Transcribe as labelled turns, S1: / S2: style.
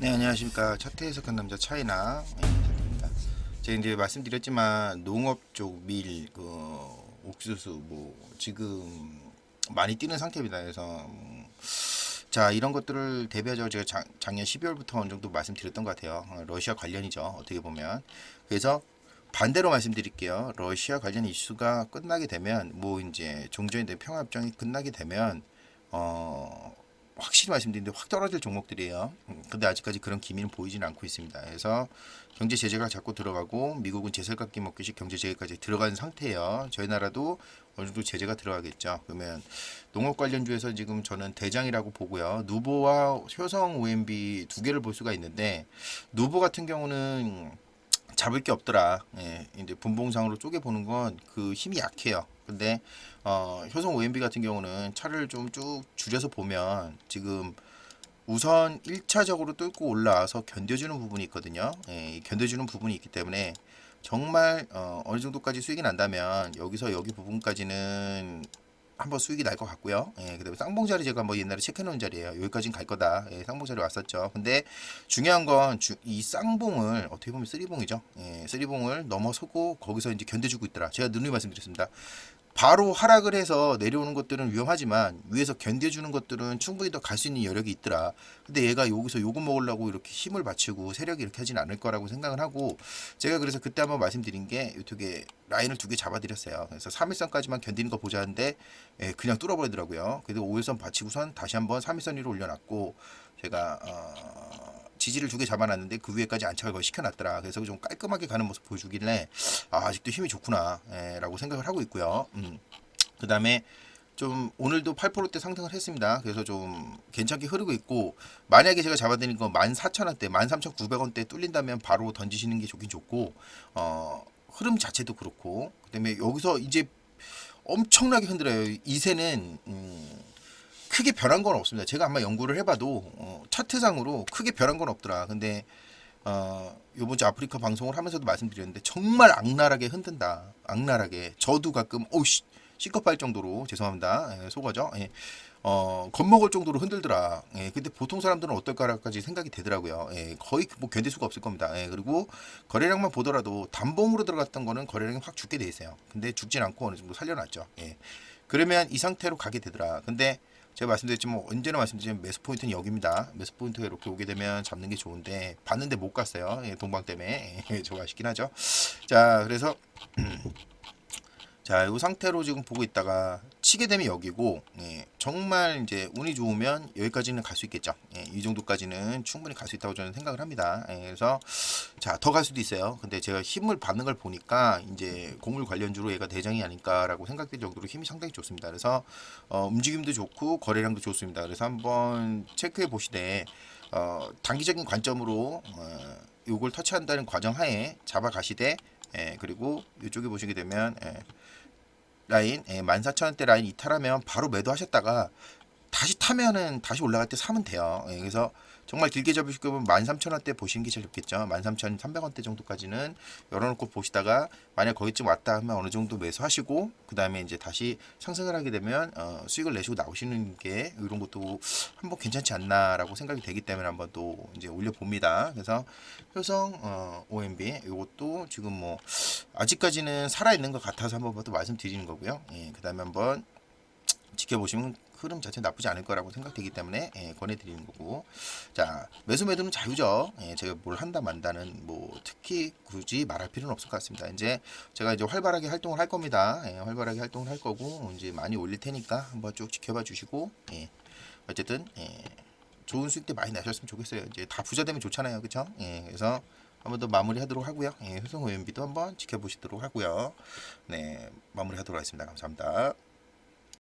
S1: 네 안녕하십니까 차트 해석한 남자 차이나 입니다. 제가 이제 말씀드렸지만 농업 쪽 밀, 그 옥수수 뭐 지금 많이 뛰는 상태입니다. 그래서 음, 자 이런 것들을 대비하자고 제가 작, 작년 12월부터 어느 정도 말씀드렸던 것 같아요. 어, 러시아 관련이죠. 어떻게 보면 그래서 반대로 말씀드릴게요. 러시아 관련 이슈가 끝나게 되면 뭐 이제 종전의 평화협정이 끝나게 되면 어 확실히 말씀드리는데 확 떨어질 종목들이에요. 음, 근데 아직까지 그런 기미는 보이지는 않고 있습니다. 그래서 경제 제재가 자꾸 들어가고 미국은 제설깎기 먹기식 경제 제재까지 들어간 상태예요. 저희 나라도 어느 정도 제재가 들어가겠죠. 그러면 농업 관련주에서 지금 저는 대장이라고 보고요. 누보와 효성 OMB 두 개를 볼 수가 있는데 누보 같은 경우는 잡을 게 없더라. 예, 이제 분봉상으로 쪼개 보는 건 그 힘이 약해요. 근데 어, 효성 OMB 같은 경우는 차를 좀 쭉 줄여서 보면 지금 우선 1차적으로 뚫고 올라와서 견뎌주는 부분이 있거든요. 예, 이 견뎌주는 부분이 있기 때문에 정말 어, 어느 정도까지 수익이 난다면 여기서 여기 부분까지는 한번 수익이 날 것 같고요. 예, 그다음에 쌍봉 자리 제가 뭐 옛날에 체크해놓은 자리예요. 여기까지는 갈 거다. 예, 쌍봉 자리 왔었죠. 근데 중요한 건 이 쌍봉을 어떻게 보면 쓰리봉이죠. 예, 쓰리봉을 넘어서고 거기서 이제 견뎌주고 있더라. 제가 누누이 말씀드렸습니다. 바로 하락을 해서 내려오는 것들은 위험하지만 위에서 견뎌주는 것들은 충분히 더 갈 수 있는 여력이 있더라. 근데 얘가 여기서 요거 먹으려고 이렇게 힘을 바치고 세력이 이렇게 하진 않을 거라고 생각을 하고 제가 그래서 그때 한번 말씀드린 게 이쪽에 라인을 두 개 잡아드렸어요. 그래서 3일선까지만 견디는 거 보자는데 예, 그냥 뚫어버리더라고요. 그래서 5일선 받치고선 다시 한번 3일선 위로 올려놨고 제가 어, 지지를 두 개 잡아놨는데 그 위에까지 안착을 거의 시켜놨더라. 그래서 좀 깔끔하게 가는 모습 보여주길래 아, 아직도 힘이 좋구나 예, 라고 생각을 하고 있고요. 음. 그 다음에 좀 오늘도 8%대 상승을 했습니다. 그래서 좀 괜찮게 흐르고 있고 만약에 제가 잡아드린 거 14,000원대, 13,900원대 뚫린다면 바로 던지시는 게 좋긴 좋고 어, 흐름 자체도 그렇고 그다음에 여기서 이제 엄청나게 흔들어요. 이세는 음, 크게 변한 건 없습니다. 제가 아마 연구를 해봐도 어, 차트상으로 크게 변한 건 없더라. 근데 어, 요번 주 아프리카 방송을 하면서도 말씀드렸는데 정말 악랄하게 흔든다. 악랄하게. 저도 가끔 오씨 시겁할 정도로 죄송합니다. 예, 속어죠. 예. 어, 겁먹을 정도로 흔들더라. 예, 근데 보통 사람들은 어떨까라까지 생각이 되더라고요. 예, 거의 뭐 견딜 수가 없을 겁니다. 예, 그리고 거래량만 보더라도 단봉으로 들어갔던 거는 거래량이 확 죽게 돼 있어요. 근데 죽진 않고 어느 정도 살려놨죠. 예. 그러면 이 상태로 가게 되더라. 근데 제가 말씀드렸지만 언제나 말씀드리지만 매수 포인트는 여기입니다. 매수 포인트가 이렇게 오게 되면 잡는 게 좋은데 봤는데 못 갔어요. 예, 동방 때문에 예, 저거 아쉽긴 하죠. 자 그래서 자, 이 상태로 지금 보고 있다가 치게 되면 여기고 예, 정말 이제 운이 좋으면 여기까지는 갈 수 있겠죠. 예, 이 정도까지는 충분히 갈 수 있다고 저는 생각을 합니다. 예, 그래서 자, 더 갈 수도 있어요. 근데 제가 힘을 받는 걸 보니까 이제 곡물 관련주로 얘가 대장이 아닐까라고 생각될 정도로 힘이 상당히 좋습니다. 그래서 어, 움직임도 좋고 거래량도 좋습니다. 그래서 한번 체크해 보시되 어, 단기적인 관점으로 어, 요걸 터치한다는 과정 하에 잡아 가시되 예, 그리고 이쪽에 보시게 되면 예, 라인 예, 14,000원대 라인 이탈하면 바로 매도하셨다가 다시 타면은 다시 올라갈 때 사면 돼요. 예, 그래서 정말 길게 잡으실 거면 13,000원대 보시는 게 제일 좋겠죠. 13,300원대 정도까지는 열어놓고 보시다가 만약 거기쯤 왔다 하면 어느 정도 매수하시고 그 다음에 이제 다시 상승을 하게 되면 어, 수익을 내시고 나오시는 게 이런 것도 한번 괜찮지 않나라고 생각이 되기 때문에 한번 또 이제 올려봅니다. 그래서 효성 어, OMB 이것도 지금 뭐 아직까지는 살아있는 것 같아서 한번 또 말씀드리는 거고요. 예, 그 다음에 한번 지켜보시면 흐름 자체 나쁘지 않을 거라고 생각되기 때문에 예, 권해드리는 거고. 자 매수 매도는 자유죠. 예, 제가 뭘 한다 만다는 뭐 특히 굳이 말할 필요는 없을 것 같습니다. 이제 제가 이제 활발하게 활동을 할 겁니다. 예, 활발하게 활동을 할 거고 이제 많이 올릴 테니까 한번 쭉 지켜봐 주시고 예, 어쨌든 예, 좋은 수익들 많이 나셨으면 좋겠어요. 이제 다 부자 되면 좋잖아요. 그쵸? 예, 그래서 한번 더 마무리하도록 하고요. 예, 효성 OMB도 한번 지켜보시도록 하고요. 네 마무리하도록 하겠습니다. 감사합니다